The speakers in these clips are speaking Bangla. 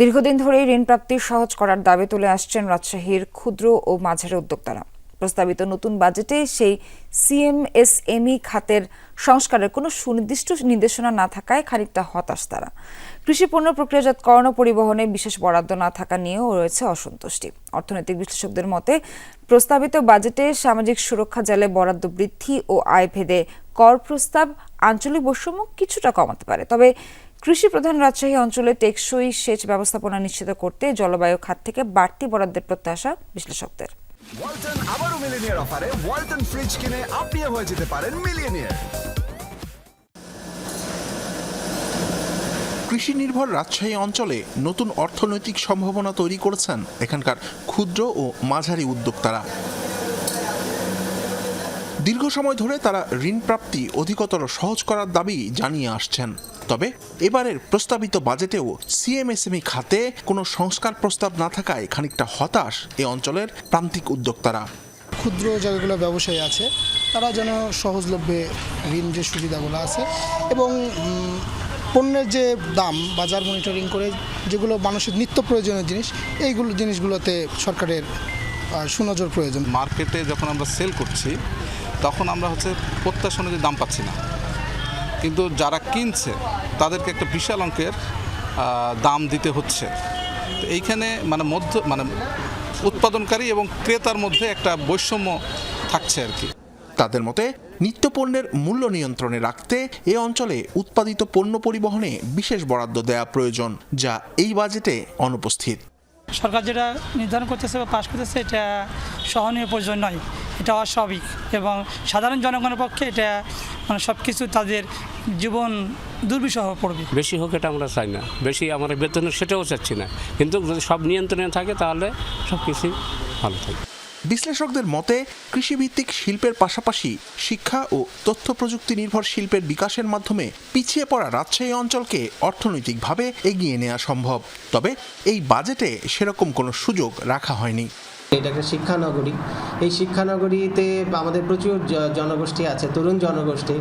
দীর্ঘদিন ধরেই ঋণ প্রাপ্তি সহজ করার দাবি তুলে আসছেন রাজশাহীর ক্ষুদ্র ও মাঝারি উদ্যোক্তারা। প্রস্তাবিত নতুন বাজেটে সেই সিএমএসএমই খাতের সংস্কারের কোনো সুনির্দিষ্ট নির্দেশনা না থাকায় খানিকটা হতাশ তারা। কৃষি পণ্য প্রক্রিয়াজাতকরণ পরিবহনে বিশেষ বরাদ্দ না থাকা নিয়েও রয়েছে অসন্তুষ্টি। অর্থনৈতিক বিশ্লেষকদের মতে, প্রস্তাবিত বাজেটে সামাজিক সুরক্ষা জালে বরাদ্দ বৃদ্ধি ও আয় ভেদে কর প্রস্তাব, আঞ্চলিক বৈষম্য কিছুটা কমাতে পারে। তবে কৃষি প্রধান রাজশাহী অঞ্চলে টেকসই সেচ ব্যবস্থাপনা নিশ্চিত করতে জলবায়ু খাত থেকে বাড়তি বরাদ্দের প্রত্যাশা বিশ্লেষকদের। ওয়ালটন আবারও মিলিনিয়ার অফারে ওয়ালটন ফ্রিজ কিনে আপনিও হয়ে যেতে পারেন মিলিয়নিয়ার কৃষি নির্ভর রাজশাহী অঞ্চলে নতুন অর্থনৈতিক সম্ভাবনা তৈরি করেছেন এখানকার ক্ষুদ্র ও মাঝারি উদ্যোক্তারা। দীর্ঘ সময় ধরে তারা ঋণ প্রাপ্তি অধিকতর সহজ করার দাবি জানিয়ে আসছেন। তবে এবারের প্রস্তাবিত বাজেটেও সিএমএসএমই খাতে কোনো সংস্কার প্রস্তাব না থাকায় খানিকটা হতাশ এ অঞ্চলের প্রান্তিক উদ্যোক্তারা। ক্ষুদ্র যেগুলো ব্যবসায়ী আছে তারা যেন সহজলভ্যে ঋণ যে সুবিধাগুলো আছে এবং পণ্যের যে দাম বাজার মনিটরিং করে যেগুলো মানুষের নিত্য প্রয়োজনীয় জিনিস এইগুলো জিনিসগুলোতে সরকারের সুনজর প্রয়োজন। মার্কেটে যখন আমরা সেল করছি তখন আমরা হচ্ছে প্রত্যাশা অনুযায়ী দাম পাচ্ছি না। কিন্তু যারা কিনছে তাদেরকে একটা বিশাল অঙ্কের দাম দিতে হচ্ছে। তো এইখানে মানে মধ্য মানে উৎপাদনকারী এবং ক্রেতার মধ্যে একটা বৈষম্য থাকছে আর কি। তাদের মতে নিত্যপণ্যের মূল্য নিয়ন্ত্রণে রাখতে এ অঞ্চলে উৎপাদিত পণ্য পরিবহনে বিশেষ বরাদ্দ দেয়া প্রয়োজন যা এই বাজেটে অনুপস্থিত। সরকার যেটা নির্ধারণ করতেছে বা পাশ করতেছে এটা সহনীয় প্রয়োজন নয়। এটা অস্বাভাবিক এবং সাধারণ জনগণের পক্ষে এটা মানে সব কিছু তাদের জীবন দুর্বিষহ পড়বে। বেশি হোক এটা আমরা চাই না। বেশি আমার বেতন সেটাও চাচ্ছি না। কিন্তু যদি সব নিয়ন্ত্রণে থাকে তাহলে সব কিছুই ভালো থাকে বিশ্লেষকদের মতে কৃষিভিত্তিক শিল্পের পাশাপাশি শিক্ষা ও তথ্য প্রযুক্তি নির্ভর শিল্পের বিকাশের মাধ্যমে পিছিয়ে পড়া রাজশাহী অঞ্চলকে অর্থনৈতিকভাবে এগিয়ে নেওয়া সম্ভব। তবে এই বাজেটে সেরকম কোনো সুযোগ রাখা হয়নি। এটা একটা শিক্ষানগরী। এই শিক্ষানগরীতে আমাদের প্রচুর জনগোষ্ঠী আছে, তরুণ জনগোষ্ঠী।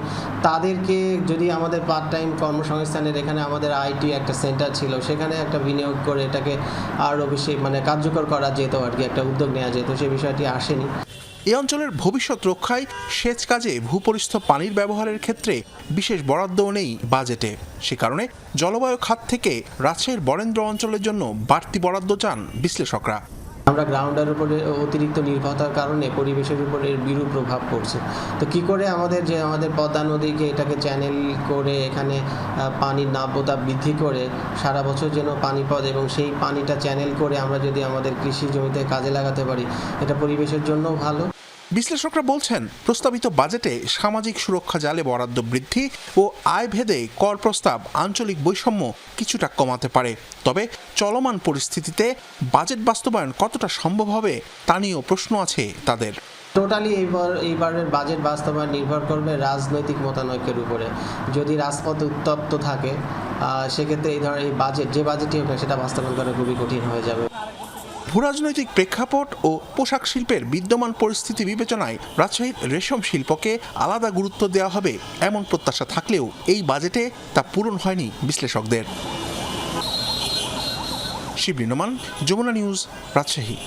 তাদেরকে যদি আমাদের পার্ট টাইম কর্মসংস্থানের এখানে আমাদের আইটি একটা সেন্টার ছিল, সেখানে একটা বিনিয়োগ করে এটাকে আরও বেশি মানে কার্যকর করা যেত আর কি, একটা উদ্যোগ নেওয়া যেত সেই বিষয়টি আসেনি। এ অঞ্চলের ভবিষ্যৎ রক্ষায় সেচ কাজে ভূপরিস্থ পানির ব্যবহারের ক্ষেত্রে বিশেষ বরাদ্দও নেই বাজেটে। সে কারণে জলবায়ু খাত থেকে রাজশাহীর বরেন্দ্র অঞ্চলের জন্য বাড়তি বরাদ্দ চান বিশ্লেষকরা। আমরা গ্রাউন্ডের উপরে অতিরিক্ত নির্ভরতার কারণে পরিবেশের উপরে বিরূপ প্রভাব পড়ছে। তো কি করে আমাদের যে আমাদের পদ্মা নদীকে এটাকে চ্যানেল করে এখানে পানির নাব্যতা বৃদ্ধি করে, সারা বছর যেন পানিপদ এবং সেই পানিটা চ্যানেল করে আমরা যদি আমাদের কৃষি জমিতে কাজে লাগাতে পারি, এটা পরিবেশের জন্যও ভালো। বিশ্লেষকরা বলছেন, প্রস্তাবিত বাজেটে সামাজিক সুরক্ষা জালে বরাদ্দ বৃদ্ধি ও আয় ভেদে কর প্রস্তাব আঞ্চলিক বৈষম্য কিছুটা কমাতে পারে। তবে চলমান পরিস্থিতিতে বাজেট বাস্তবায়ন কতটা সম্ভব হবে তা নিয়েও প্রশ্ন আছে তাদের। টোটালি এইবার, এইবারের বাজেট বাস্তবায়ন নির্ভর করবে রাজনৈতিক মতানৈক্যের উপরে। যদি রাজপথ উত্তপ্ত থাকে সেক্ষেত্রে এই ধরনের এই বাজেট, যে বাজেটই হোক সেটা বাস্তবায়ন করা খুবই কঠিন হয়ে যাবে। ভূরাজনৈতিক প্রেক্ষাপট ও পোশাক শিল্পের বিদ্যমান পরিস্থিতি বিবেচনায় রাজশাহীর রেশম শিল্পকে আলাদা গুরুত্ব দেওয়া হবে এমন প্রত্যাশা থাকলেও এই বাজেটে তা পূরণ হয়নি বিশ্লেষকদের। শিবরিনমান, যমুনা নিউজ, রাজশাহী।